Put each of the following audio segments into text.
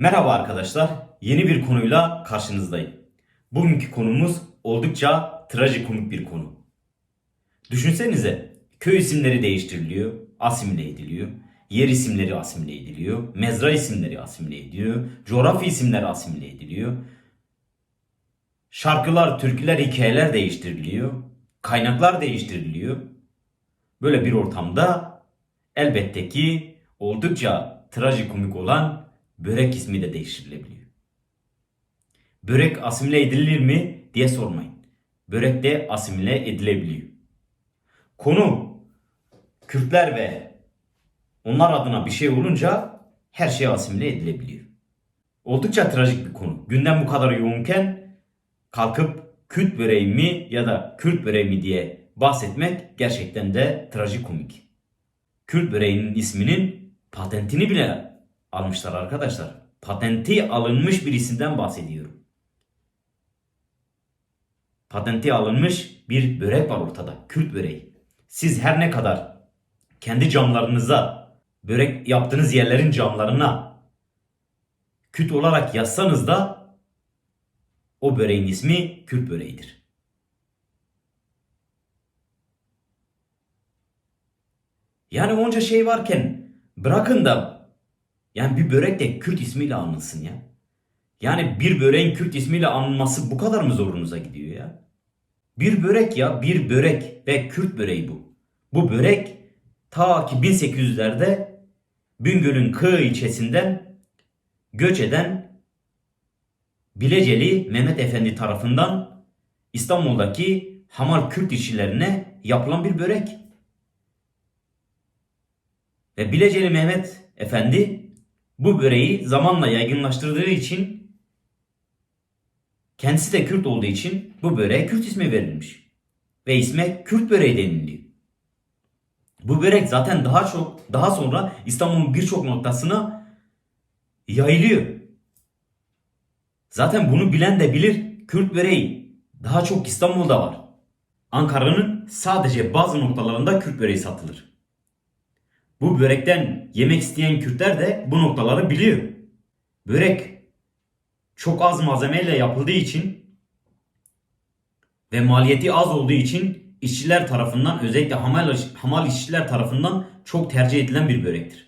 Merhaba arkadaşlar. Yeni bir konuyla karşınızdayım. Bugünkü konumuz oldukça trajikomik bir konu. Düşünsenize köy isimleri değiştiriliyor, asimile ediliyor. Yer isimleri asimile ediliyor. Mezra isimleri asimile ediliyor. Coğrafi isimler asimile ediliyor. Şarkılar, türküler, hikayeler değiştiriliyor. Kaynaklar değiştiriliyor. Böyle bir ortamda elbette ki oldukça trajikomik olan börek ismi de değiştirilebiliyor. Börek asimile edilir mi diye sormayın. Börek de asimile edilebiliyor. Konu Kürtler ve onlar adına bir şey olunca her şey asimile edilebiliyor. Oldukça trajik bir konu. Gündem bu kadar yoğunken kalkıp Kürt böreği mi ya da Kürt böreği mi diye bahsetmek gerçekten de trajikomik. Kürt böreğinin isminin patentini bile almışlar arkadaşlar. Patenti alınmış bir isimden bahsediyorum. Patenti alınmış bir börek var ortada. Kürt böreği. Siz her ne kadar kendi camlarınıza, börek yaptığınız yerlerin camlarına Kürt olarak yazsanız da o böreğin ismi Kürt böreğidir. Yani onca şey varken bırakın da yani bir börek de Kürt ismiyle anılsın ya. Yani bir böreğin Kürt ismiyle anılması bu kadar mı zorunuza gidiyor ya? Bir börek ya bir börek ve Kürt böreği bu. Bu börek ta ki 1800'lerde Bingöl'ün Kığ ilçesinden göç eden Bileceli Mehmet Efendi tarafından İstanbul'daki Hamal Kürt işçilerine yapılan bir börek. Ve Bileceli Mehmet Efendi bu böreği zamanla yaygınlaştırdığı için kendisi de Kürt olduğu için bu böreğe Kürt ismi verilmiş. Ve isme Kürt böreği deniliyor. Bu börek zaten daha çok daha sonra İstanbul'un birçok noktasına yayılıyor. Zaten bunu bilen de bilir. Kürt böreği daha çok İstanbul'da var. Ankara'nın sadece bazı noktalarında Kürt böreği satılır. Bu börekten yemek isteyen Kürtler de bu noktaları biliyor. Börek çok az malzemeyle yapıldığı için ve maliyeti az olduğu için işçiler tarafından özellikle hamal, hamal işçiler tarafından çok tercih edilen bir börektir.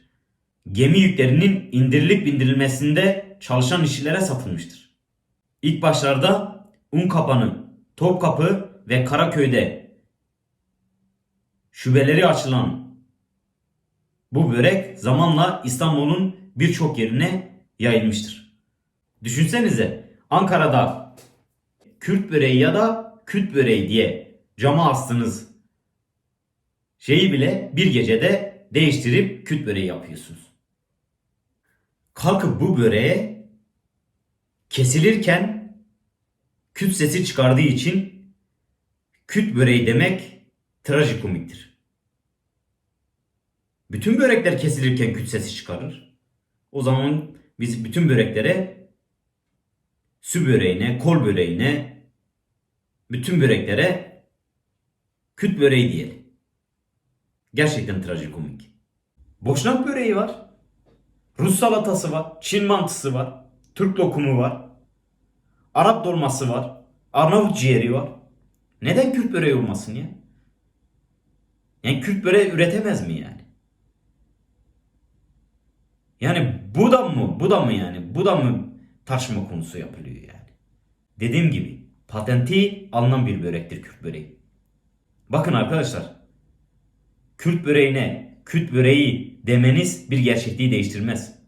Gemi yüklerinin indirilip bindirilmesinde çalışan işçilere satılmıştır. İlk başlarda Unkapanı, Topkapı ve Karaköy'de şubeleri açılan bu börek zamanla İstanbul'un birçok yerine yayılmıştır. Düşünsenize Ankara'da Kürt böreği ya da Kürt böreği diye cama astınız şeyi bile bir gecede değiştirip Kürt böreği yapıyorsunuz. Kalkıp bu böreğe kesilirken Kürt sesi çıkardığı için Kürt böreği demek trajikomiktir. Bütün börekler kesilirken küt sesi çıkarır. O zaman biz bütün böreklere sü böreğine, kol böreğine, bütün böreklere küt böreği diyelim. Gerçekten trajikomik. Boşnak böreği var. Rus salatası var. Çin mantısı var. Türk lokumu var. Arap dolması var. Arnavut ciğeri var. Neden Kürt böreği olmasın ya? Yani Kürt böreği üretemez mi yani? Yani bu da mı? Bu da mı yani? Bu da mı tartışma konusu yapılıyor yani? Dediğim gibi patenti alınan bir börektir Kürt böreği. Bakın arkadaşlar. Kürt böreğine Kürt böreği demeniz bir gerçekliği değiştirmez.